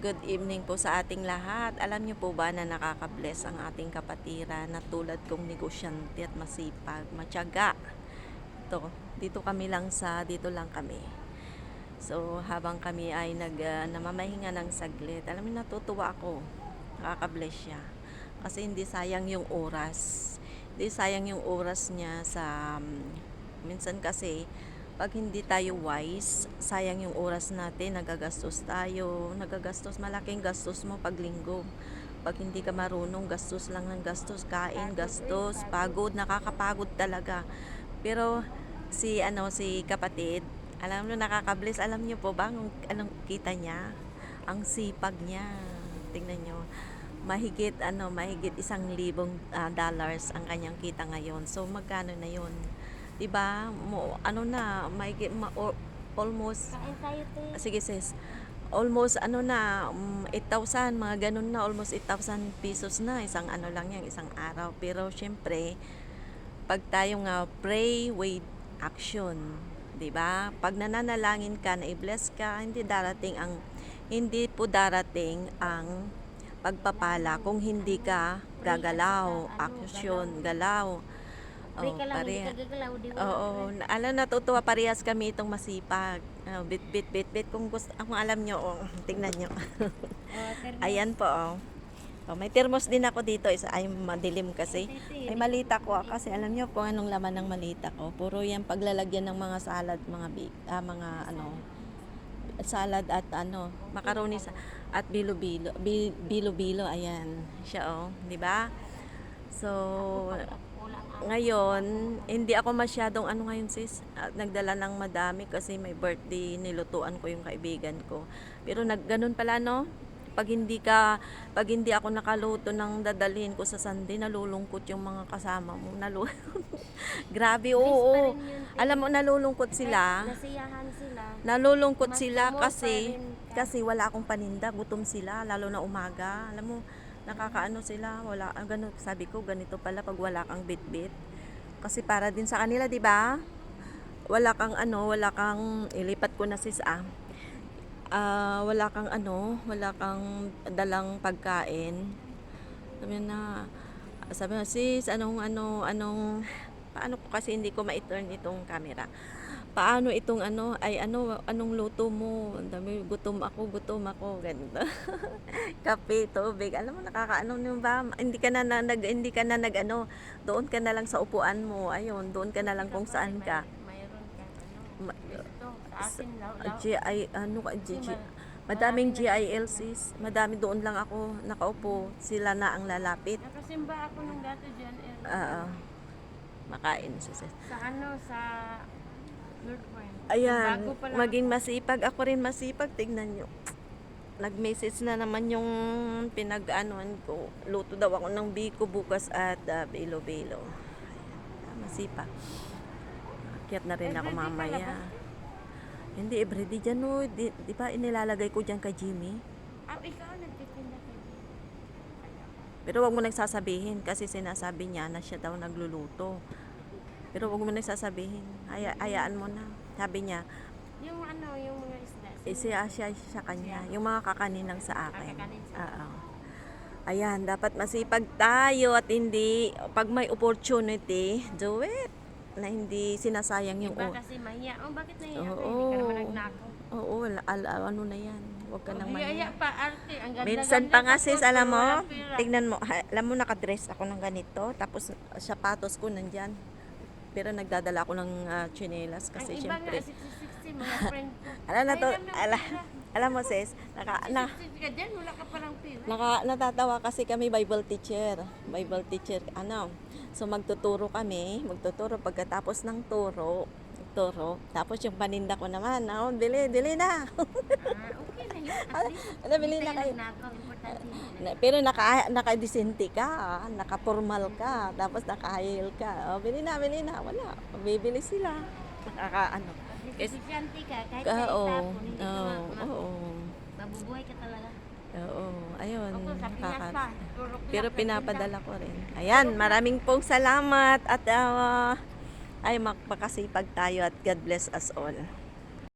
Good evening po sa ating lahat. Alam niyo po ba na nakaka-bless ang ating kapatiran na tulad kong negosyante at masipag, matyaga. Ito, dito kami lang sa, dito lang kami. So, habang kami ay nag, ah, namamahinga ng saglit, alam niyo, natutuwa ako. Nakaka-bless siya. Kasi hindi sayang yung oras. Hindi sayang yung oras niya sa, um, minsan kasi, pag hindi tayo wise, sayang yung oras natin, nagagastos tayo, nagagastos, malaking gastos mo pag linggo. Pag hindi ka marunong, gastos lang ng gastos, kain, gastos, pagod. pagod, nakakapagod talaga. Pero si ano si kapatid, alam mo nakaka-bless, alam niyo po ba kung anong kita niya? Ang sipag niya. Tingnan niyo. Mahigit ano, mahigit isang libong ah, dollars ang kanyang kita ngayon. So magkano na 'yon? 'Di ba? Mo ano na, mahigit ma, or- almost Kain tayo, te. Sige sis. Almost ano na, mm, 8,000, mga ganun na, almost 8,000 pesos na. Isang ano lang yan, isang araw. Pero syempre, pag tayo nga pray with action, 'di ba? Pag nananalangin ka na i-bless ka, hindi darating ang hindi po darating ang pagpapala kung hindi ka gagalaw, action, galaw. Oh, ka lang, hindi pareha. ka gagalaw, di ba? Oo, na- alam natutuwa parehas kami itong masipag. Oh, bit bit bit bit kung gusto kung alam nyo, oh, tingnan nyo. Oh. Ayan po, oh. Oh, may thermos din ako dito, isa ay madilim kasi. May malita ko ah, kasi alam nyo po anong laman ng malita ko. Puro yan paglalagyan ng mga salad, mga ah, mga ano salad at ano, macaroni sa at bilo-bilo, bi- bilo-bilo, ayan. Siya oh, 'di ba? So. Ngayon, hindi ako masyadong ano ngayon sis, ah, nagdala ng madami kasi may birthday, nilutuan ko yung kaibigan ko. Pero nag ganun pala no, pag hindi ka pag hindi ako nakaluto ng dadalhin ko sa Sunday, nalulungkot yung mga kasama mo. Nalu Grabe, oo. te. Alam mo nalulungkot sila. Nasiyahan sila. Nalulungkot Mas sila kasi kasi wala akong paninda, gutom sila lalo na umaga. Alam mo, nakakaano sila, wala ah, ganun, sabi ko ganito pala pag wala kang bitbit. Kasi para din sa kanila, 'di ba? Wala kang ano, wala kang ilipat ko na sis ah. Ah, wala kang ano, wala kang dalang pagkain. Sabi na, sabi na, sis, anong, ano, anong, paano ko kasi hindi ko ma-turn itong camera. Paano itong ano, ay ano, anong luto mo? Ang dami, gutom ako, gutom ako, ganito. Kape, tubig, alam mo, nakakaano nyo ba? Hindi ka na, na nag, hindi ka na nag, ano, doon ka na lang sa upuan mo, ayun, doon ka na lang kung saan ka. Mayroon ka, ano, ito, sa law, Ah. GI, ano ka, madaming maraming GIL sis, madami doon lang ako nakaupo, sila na ang lalapit. Nakasimba ako ng gato dyan, eh, Oo. makain sis. sa ano, sa. Ayan, maging masipag. Ako rin masipag. Tignan nyo. Nag-message na naman yung pinag-anuan ko. Luto daw ako ng biko bukas at uh, bilo-bilo. Ah, masipag. Akyat na rin ako mamaya. Hindi, everyday dyan no. Di, di ba inilalagay ko dyan kay Jimmy? Ah, ikaw nagtitinda ka dyan. Pero wag mo nagsasabihin kasi sinasabi niya na siya daw nagluluto. Pero wag mo nagsasabihin. Haya, hayaan mo na. Sabi niya, Yung ano, yung mga isda. Eh, siya, siya sa kanya. Yung mga kakaninang sa akin. Kakakanin sa Oo. Ayan, dapat masipag tayo at hindi, pag may opportunity, do it. Na hindi sinasayang yung Iba o- kasi mahiya. Oh, bakit nahiya ka? Oo. Hindi ka naman nagnakaw. Oo, ala, ano na yan. Huwag ka nang Mahiya mahiya. pa, arte. Ang ganda Minsan pa nga sis, alam mo, tignan mo, ha, alam mo nakadress ako ng ganito, tapos sapatos ko nandyan. Pero nagdadala ako ng ah, tsinelas kasi Ang iba syempre. nga, 60-60, mga friend ko. Alam na to, na, ala, pera. alam mo sis, naka, na, 60 ka dyan, wala ka palang pera. Naka, natatawa kasi kami Bible teacher. Bible teacher, ano. So magtuturo kami, magtuturo pagkatapos ng turo, turo. Tapos yung paninda ko naman, oh, bili, bili na. Ah, okay na yun. At least, ano, bili hindi na tayo kayo. nagnakaw. Na- Pero naka, nakadisente ka, nakapormal ka, tapos naka-high ka. Oh, bili na, bili na. Wala, bibili sila. Nakaka, ano. Kasi Estudyante ka, kahit Ka, na oo, itapon, hindi ka oo, ma- ma- oo. mabubuhay ka talaga. Oo, ayun. Nakaka- Pero pinapadala ko rin. Ayan, maraming pong salamat at ah, ay magpakasipag tayo at God bless us all.